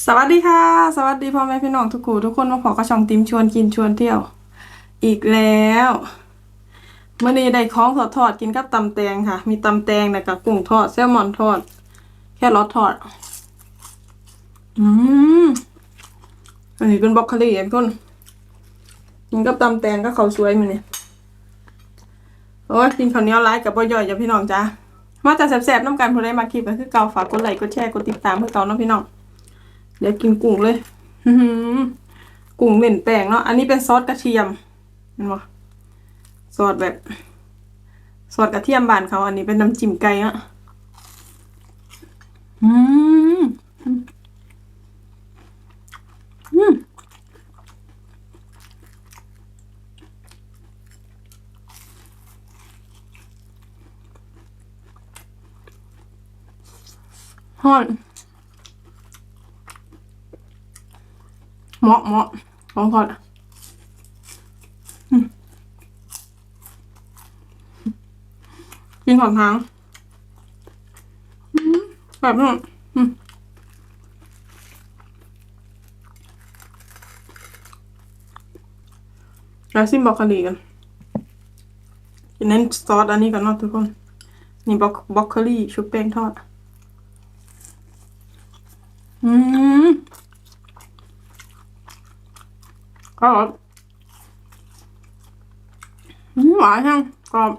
สวัสดีค่ะ สวัสดีพ่อแม่พี่น้องทุกคู่ทุกคนมาขอกระชองติมชวนกินชวนเที่ยว อีกแล้วเมื่อนี้ได้ของสดทอดกินกับตำแตงค่ะ มีตำแตงนะกับกุ้งทอดแซลมอนทอด แค่รอทอด อืมอันนี้เป็นบรอกคลีทุกคนกินกับตำแตงก็เขาสวยมือนี่โอ้ยกินข้าวเหนียวไร้กับบ่ย่อยจ้ะพี่น้องจ้ามาจากแสบๆน้ำกันผู้ใดมาคลิปก็คือเกาฝากกดไลค์กดแชร์กดติดตามเพื่อเก่าเนาะพี่น้อง เดี๋ยวกินกุ้งเลยกุ้งเหม็นแป้งเนาะ อันนี้เป็นซอสกระเทียมเห็นปะซอสแบบซอสกระเทียมบานเขา อันนี้เป็นน้ำจิ้มไก่อะอืมอืมฮอน เหมาะเหมาะของทอดอ่อืมกินของทางแบบนั้นอืมแล้วซิมบอกคลีกันกินนั้นซอสอันนี้กันเนาะทุกคน นี่บรอกบอกคลีชุบแป้งทอด อืม ก็อืมหวานจังกรอบ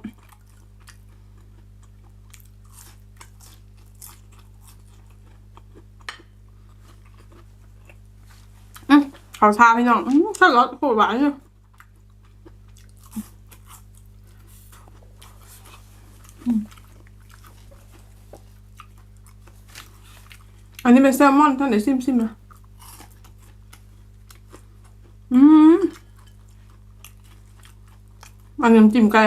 อืมขอชาพี่น้องอืมถ้ารสโคตรหวานอยู่อืมอันนี้เป็นแซลมอนท่านไหนซิมซิมนะ อืมอันนี้ำจิ้มไก่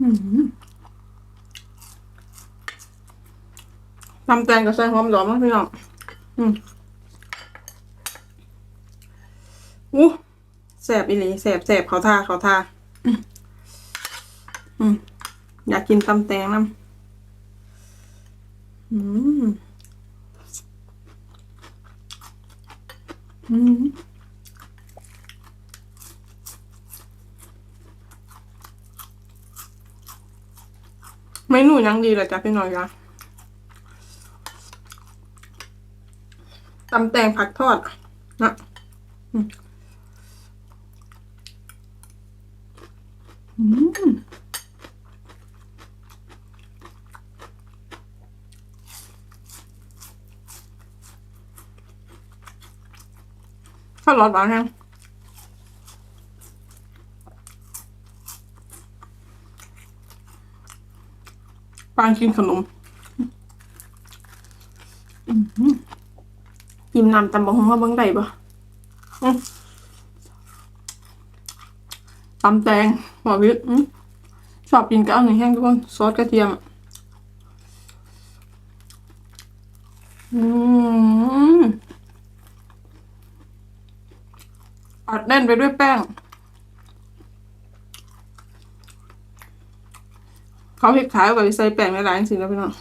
อืมตำแตงกับใส่หอมดอกมั้งพี่น้อง อืมอู้แสบอีหลีแสบแสบเขาทาเขาทาอืมอืมอยากกินตำแตงน้ำอืม อืมเมนูยังดีเลยจ้ะพี่น้อยจ้ะตำแตงผักทอดนะอืมอืม ข้าวหลอดหวานแห้งปานกินขนมอื้อหือกินน้ำตำบักหุ่งมาเบิ่งได้ปะอื้อตำแตงหัววิทย์อื้อชอบกินกับอันนี้แห้งทุกคนซอสกระเทียมอะอืม อัดแน่นไปด้วยแป้งเขาเห็ดขายไว้ใส่แป้งในร้านจริงๆแล้วพี่น้อง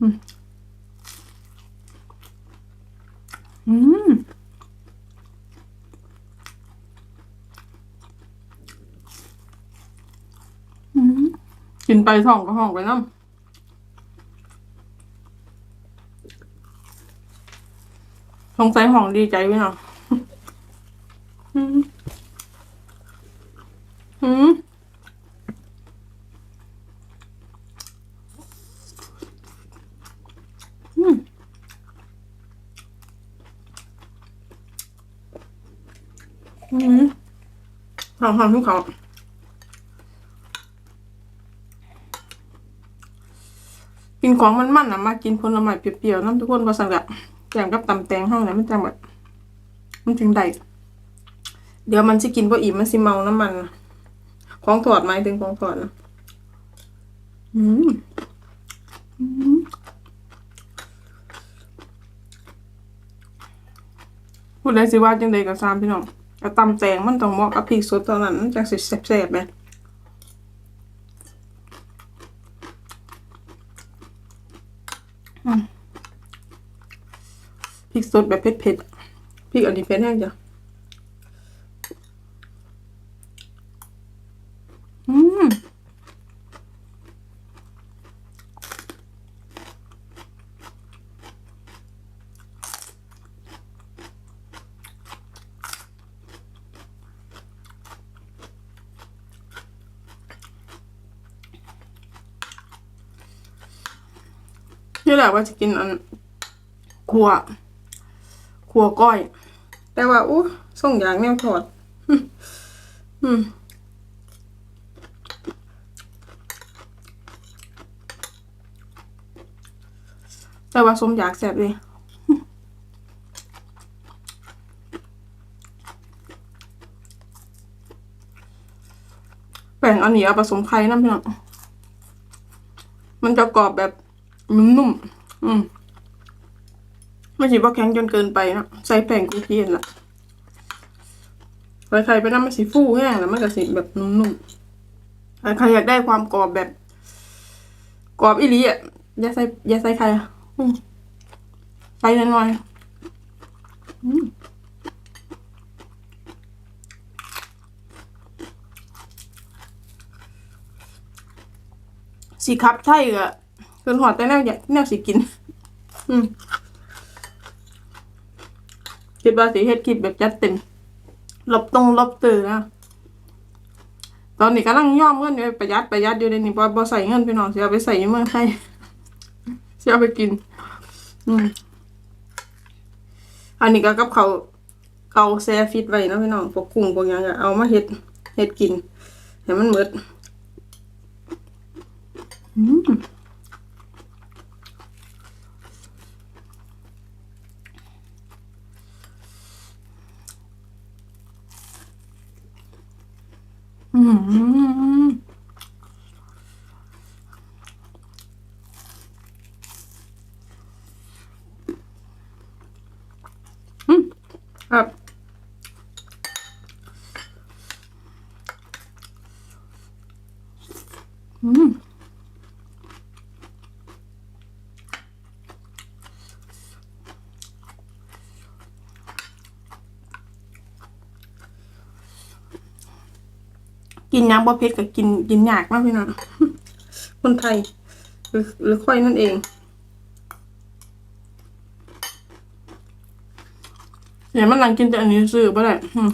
อืมอืมอืมกินไปท้องก็ห้องไปน้ำ สงสัยห้องดีใจพี่น้องอืมอืมอืมอืมหอมหอมทุกเขากินของมันมันๆนะมากินผลไม้เปรี้ยวๆน้ำทุกคนประสังแบบ แกงกับตำแตงห้องนี่ยมันจังแบบมันจังได้เดี๋ยวมันจะกินพออิ่มมันสิเมาน้ำมันของถอดไหมถึงของถอดนะอืมอืมพูดได้สิว่าจังใดกับซามพี่น้องแต่ตำแตงมันต้องเหมาะกับพริกสดเท่านั้นมันจังสิแซ่บๆไหม พริกสดแบบเผ็ดๆพริกอันนี้เผ็ดแห้งจ้ะอืมนี่แหละว่าจะกินอันขัว ขัวก้อย แต่ว่าอู้ส่งอย่างแนวถอด อืมแต่ว่าสมอยากแสบเลยแป้งอันนี้เอาผสมไข่น้ำพี่น้องมันจะกรอบแบบนุ่มๆอืม ไม่ใช่ว่าแข็งจนเกินไปนะใส่แป้งกุกี้นั่นละใครๆไปน้ำมันสีฟูแห้งแล้วมันก็สีแบบนุ่มๆใครอยากได้ความกรอบแบบ กรอบอีหลีอะอย่าใส่อย่าใส่ไข่ใส่หน่อยๆสีครับใช่ก็คือหอดแต่แนวอยากแนวสีกิน อืม คิดว่าสิเฮ็ดคลิปแบบจัดเต็มลบตรงลบตื่นนะตอนนี้กำลังย่อมเงินอยู่ประหยัดประหยัดอยู่ในนี้บ่บ่ใส่เงินพี่น้องสิเอาไปใส่เมืองไทยสิเอาไปกิน อืมอันนี้ก็กับเขาเกาแซ่ฟิตไว้นะพี่น้องพวกกุ้งพวกหยังก็เอามาเฮ็ดเฮ็ดกินให้มันหมดอืม อื กินยำบ่เผ็ดก็กินกินยากมากพี่น้องคนไทย หรือหรือค่อยนั่นเองเดี๋ยวมันหลังกินแต่อันนี้ซื้อได้อืม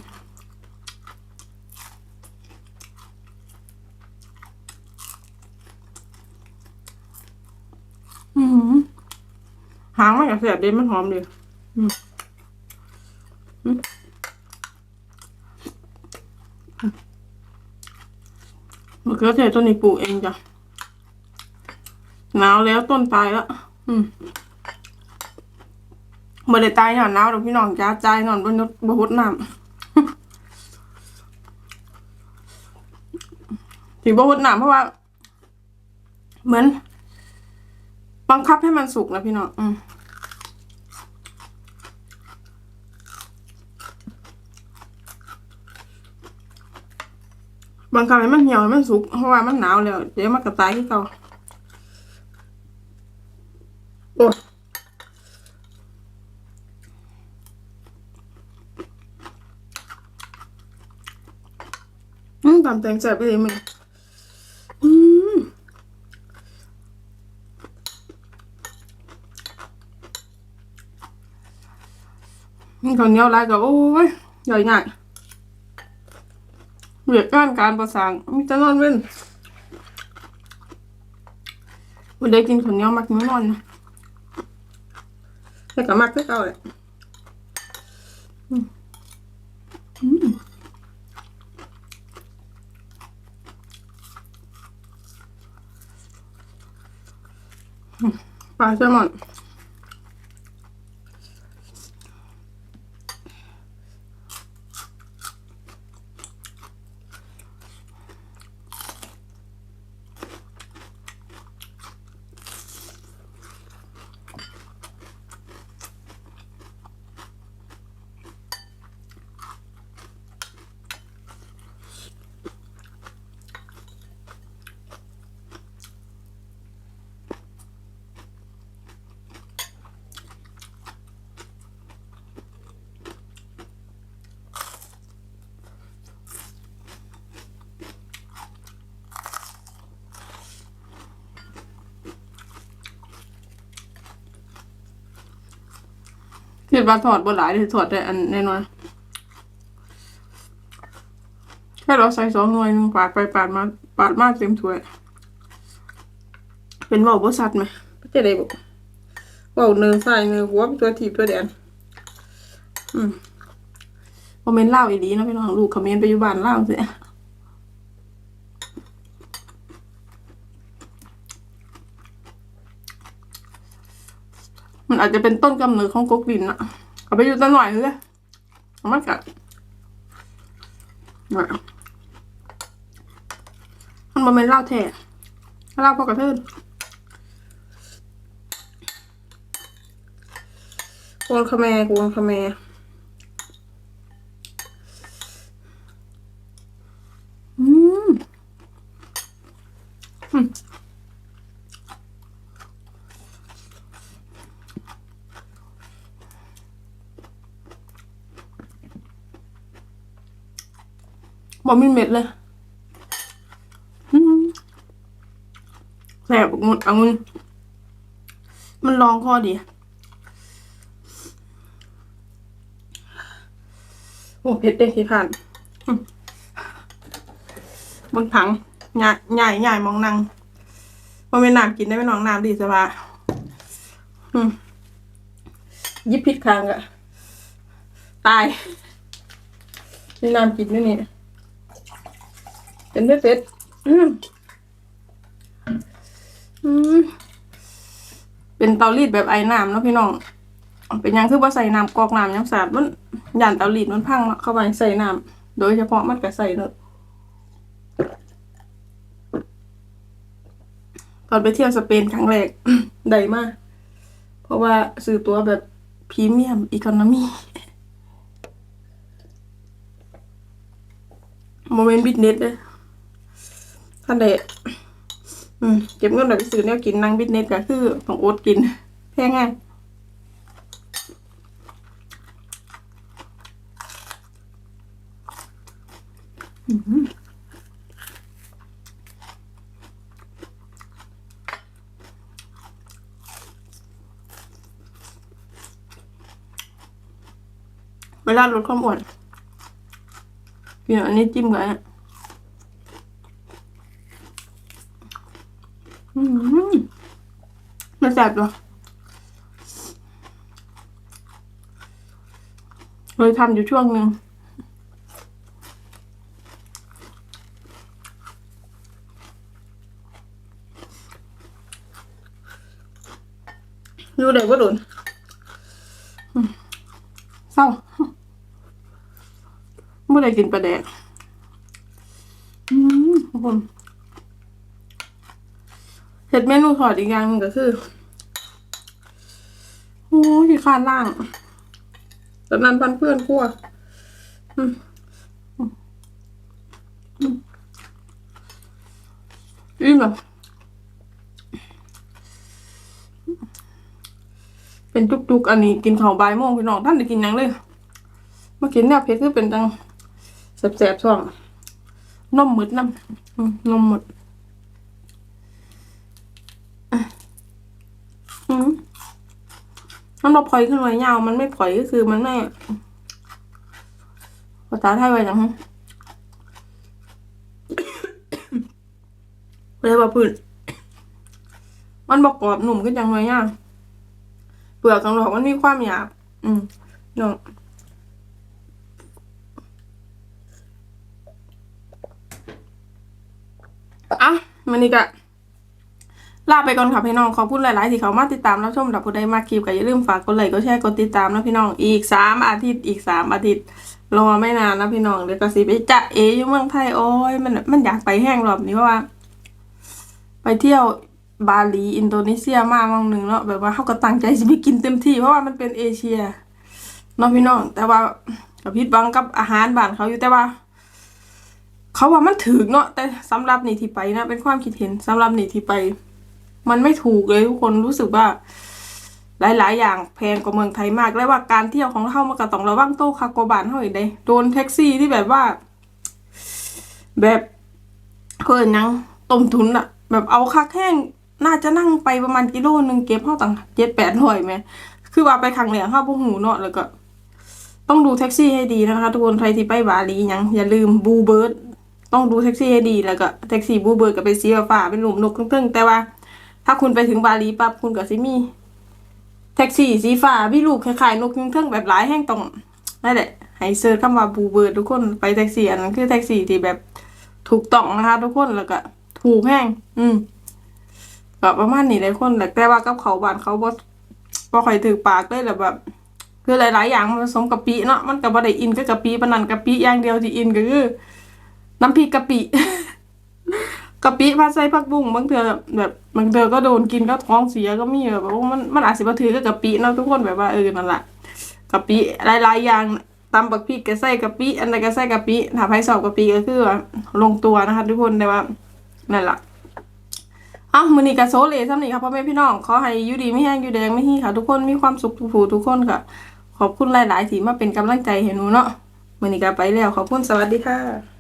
อืมหางมันก็แสบดีมันหอมดีอืม มมะเขือเทศต้นนี้ปลูกเองจ้ะหนาวแล้วต้นตายแล้วอืมบ่ได้ตายหย่อนหนาวดอกพี่น้องจ้าใจายนอนบนนุดบ่ฮดน้ำที่บ่ฮดน้ำเพราะว่า เหมือน บังคับให้มันสุกนะพี่น้องอืม บังคับให้มันเหี่ยวให้มันสุกเพราะว่ามันหนาวแล้ว เดี๋ยวมันก็ตายที่เก่าโอ้ยอืมตำแตงแซ่บไปเลยมึงอืมนี่ข้าวเหนียวไรก็โอ้ยใหญ่ง่าย เรียกงานการประสานมีแต่นอนเว้นวันได้กินข้าวเนียวมักมื้อนอนนะแต่ก็มักคือเก่าแหละอืมอืมปลาแซลมอน คิดว่าถอดบนหลายที่ถอดได้อันแน่นอนแค่เราใส่สองหน่วยหนึงปาดไปปาดมาปาดมากเต็มถ้วย เป็นว่าบริษัทไหมจะได้บอกเว่าเนื้อใส่เนื้อหัวเป็นตัวถีบตัวแดนอืมคอมเมนต์เล่าอีดีนะพี่น้องลูกคอมเมนต์ไปอยู่บ้านเล่าสิ มันอาจจะเป็นต้นกำเนิดของก๊กดินอะเอาไปอยู่ตั้งหน่อยเลยเอามันกัดมันมันเป็นเหล้าแท้เหล้าพอกระเทินกวนขมแมกวนขมแมอืมอืม บอมีเม็ดเลยอืมแสบหมดองุ่นมันลองคอดี โอ้เผ็ดเด้ที่ผ่านอืมบนถังใหญ่ใหญ่ใหญ่มองนังมันเป็นน้ำกินได้ไหมน้องน้ำดีสบายอืมยิบพิษคางอะตายนี่น้ำกินด้วยนี่ เป็นเผ็ดๆอืมอืมเป็นเตารีดแบบไอ้น้ำเนาะพี่น้อง เป็นยังคือว่าใส่น้ำกรอกน้ำยังสาดมันหย่านเตารีดมันพังเนาะเข้าไปใส่น้ำโดยเฉพาะมันก็ใส่เนอะตอนไปเที่ยวสเปนครั้งแรกได้มาก เพราะว่าซื้อตัวแบบพรีเมียมอีโคโนมีโมเมนต์บิสเนสเลย ท่านใดอืมเก็บเงินแบบไปซื้อแนวกินนั่งบิสเนสก็คือต้องโอดกินแพงง่ายเวลาลดความอ้วนกินอันนี้จิ้มกับอันม มันแสบเหรอเคยทำอยู่ช่วงหนึ่งดูเด็กว่าโดนเศร้าเมื่อไรกินปลาแดกอืมทุกคนเห็ดเมนูถอดอีกอย่างหนึงก็คือ อ้ยขี้คร้านล่างตอนนั้นพันเพื่อนคั่วอืมอืมอืมอิ่มเหรอเป็นจุกๆ อันนี้กินข้าวบ่ายโมงพี่น้องท่านได้กินยังเลยมากินเนี่ยเพชรคือเป็นจังแสบๆช่องนมมึดน้ำอืมนมหมดอืม มันเราพลอยขึ้นไว้ยาว มันไม่พลอยก็คือมันไม่ภาษาไทยไว้จังฮะเลยว่าพื้นมันบอกกรอบหนุ่มขึ้นจังเลยย่าเปลือกข้างนอกมันมีความหยาบ อืมเนาะอะมันนี่ก็ ลาไปก่อนค่ะพี่น้อง ขอบคุณหลาย ๆ ที่เขามาติดตามรับชมดับผู้ใดมากคลิปก็อย่าลืมฝากกดไลค์กดแชร์กดติดตามนะพี่น้องอีกสามอาทิตย์อีกสามอาทิตย์รอไม่นานนะพี่น้องเดี๋ยวก็สิไปจะเออยู่เมืองไทยโอ้ยมันมันอยากไปแห้งรอบนี้เพราะว่า ไปเที่ยวบาหลีอินโดนีเซียมาบางหนึ่งเนาะแบบว่าเขาก็ตั้งใจจะไปกินเต็มที่เพราะว่ามันเป็นเอเชียเนาะพี่น้อง แต่ว่ากับพิษบังกับอาหารบ้านเขาอยู่แต่ว่า เขาว่ามันถึกเนาะแต่สำหรับนี่ที่ไปนะเป็นความคิดเห็นสำหรับนี่ที่ไป มันไม่ถูกเลยทุกคนรู้สึกว่า หลาย ๆ อย่างแพงกว่าเมืองไทยมาก และว่าการเที่ยวของเรามันก็ต้องระวังโต๊ะคาโกบานเท่าอีกเด้โดนแท็กซี่ที่แบบว่า แบบเกินยังต้มทุนอะแบบเอาค่าแข้งน่าจะนั่งไปประมาณกิโลหนึ่งเก็บเท่าต่างเจ็ดแปดร้อยไหม คือว่าไปครั้งแรกเฮาบ่ฮู้เนาะแล้วก็ ต้องดูแท็กซี่ให้ดีนะคะทุกคนใครที่ไปบาหลียังอย่าลืมบูเบิร์ดต้องดูแท็กซี่ให้ดีแล้วก็แท็กซี่บูเบิร์ดก็เป็นสีฟ้าเป็นหลุมนกตึ้งๆแต่ว่า ถ้าคุณไปถึงบาหลีปั๊บคุณก็สิมี แท็กซี่สีฟ้าพี่ลูกคล้ายๆนกตึ้งแบบหลายแห่งตรงนั่นแหละให้เซิร์ชคำว่าบูเบิร์ดทุกคนไปแท็กซี่อันนั้นคือแท็กซี่ที่แบบถูกต้องนะคะ ทุกคนแล้วก็ถูกแห้งอืมก็ประมาณนี้เลยคนแต่ว่ากับเขาบ้านเขาบ่บ่ค่อยถือปากเลยแหละแบบคือหลาย ๆ อย่างมันผสมกะปิเนาะมันก็บ่ได้อินกับกะปิปนนั้นกะปิอย่างเดียวที่อินก็คือน้ำพริกกะปิ กะปิผัดใส่ผักบุ้งบางเทื่อแบบบางเทื่อก็โดนกินก็ท้องเสียก็มีแบบว่ามันมันอาจสิบ่ถือกับกะปิเนาะทุกคนแบบว่าเออนั่นแหละกะปิหลายๆอย่างตำบักพริกก็ใส่กะปิอันใดก็ใส่กะปิถ้าใครชอบกะปิก็คือว่าลงตัวนะคะทุกคนแต่ว่านั่นแหละอ้าวมือนี้กะโซเลซ้ำนี่ค่ะพ่อแม่พี่น้องขอให้อยู่ดีไม่แห้งอยู่แดงไม่ฮี่ค่ะ ทุกคนมีความสุขทุกผู้ทุกคนค่ะ ขอบคุณหลายๆที่มาเป็นกำลังใจให้หนูเนาะมือนี้กะไปแล้วขอบคุณสวัสดีค่ะ